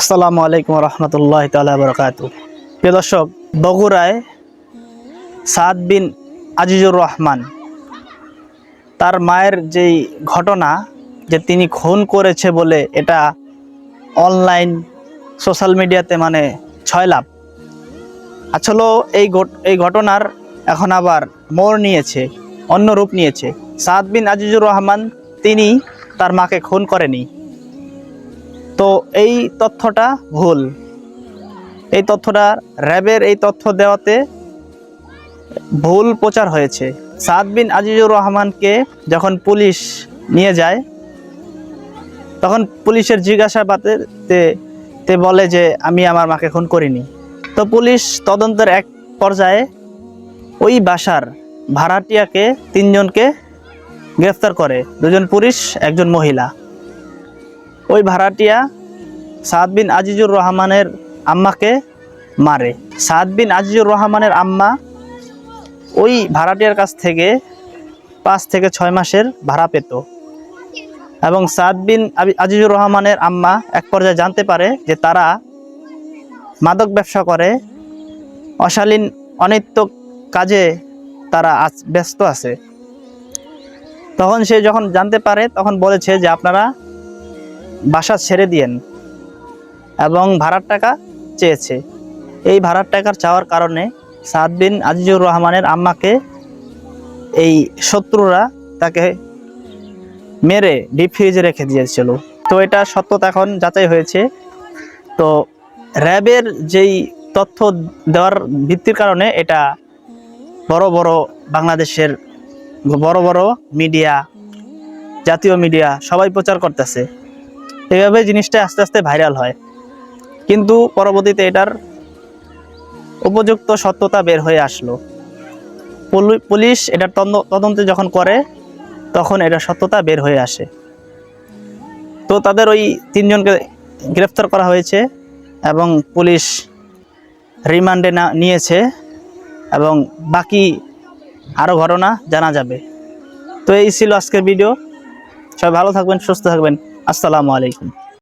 আসসালামু আলাইকুম রহমতুল্লাহ তালা বরকাত। প্রিয় দর্শক, বগুড়ায় সাদ বিন আজিজুর রহমান তার মায়ের যেই ঘটনা যে তিনি খুন করেছে বলে এটা অনলাইন সোশ্যাল মিডিয়াতে মানে ছয় লাভ। আসলে এই এই ঘটনার এখন আবার মোড় নিয়েছে, অন্য রূপ নিয়েছে। সাদ বিন আজিজুর রহমান তিনি তার মাকে খুন করেনি। তো এই তথ্যটা ভুল। এই তথ্যটা র্যাবের এই তথ্য দেওয়াতে ভুল প্রচার হয়েছে। সাদ বিন আজিজুর রহমানকে যখন পুলিশ নিয়ে যায়, তখন পুলিশের জিজ্ঞাসাবাদে তে- বলে যে, আমি আমার মাকে খুন করিনি। তো পুলিশ তদন্তের এক পর্যায়ে ওই বাসার ভাড়াটিয়াকে তিনজনকে গ্রেফতার করে। দুজন পুরুষ, একজন মহিলা। ওই ভাড়াটিয়া সাদ বিন আজিজুর রহমানের আম্মাকে মারে। সাদ বিন আজিজুর রহমানের আম্মা ওই ভাড়াটিয়ার কাছ থেকে পাঁচ থেকে ছয় মাসের ভাড়া পেত। এবং সাদ বিন আজিজুর রহমানের আম্মা এক পর্যায়ে জানতে পারে যে তারা মাদক ব্যবসা করে। অশালীন, অনিত্য কাজে তারা ব্যস্ত আছে। তখন সে যখন জানতে পারে, তখন বলেছে যে আপনারা বাসা ছেড়ে দিয়েন এবং ভাড়ার টাকা চেয়েছে। এই ভাড়ার টাকার চাওয়ার কারণে সাদ বিন আজিজুর রহমানের আম্মাকে এই শত্রুরা তাকে মেরে ডিপ ফ্রিজে রেখে দিয়েছিল। তো এটা সত্যতা এখন যাচাই হয়েছে। তো র্যাবের যেই তথ্য দেওয়ার ভিত্তির কারণে এটা বড় বড় বাংলাদেশের বড় বড় মিডিয়া, জাতীয় মিডিয়া সবাই প্রচার করতেছে। এভাবে জিনিসটা আস্তে আস্তে ভাইরাল হয়। কিন্তু পরবর্তীতে এটার উপযুক্ত সত্যতা বের হয়ে আসলো। পুলি- পুলিশ এটার তদন্ত যখন করে, তখন এটা সত্যতা বের হয়ে আসে। তো তাদের ওই তিনজনকে গ্রেফতার করা হয়েছে এবং পুলিশ রিমান্ডে না নিয়েছে এবং বাকি আরও ঘটনা জানা যাবে। তো এই ছিল আজকের ভিডিও সবাই ভালো থাকবেন, সুস্থ থাকবেন। আসসালামু আলাইকুম।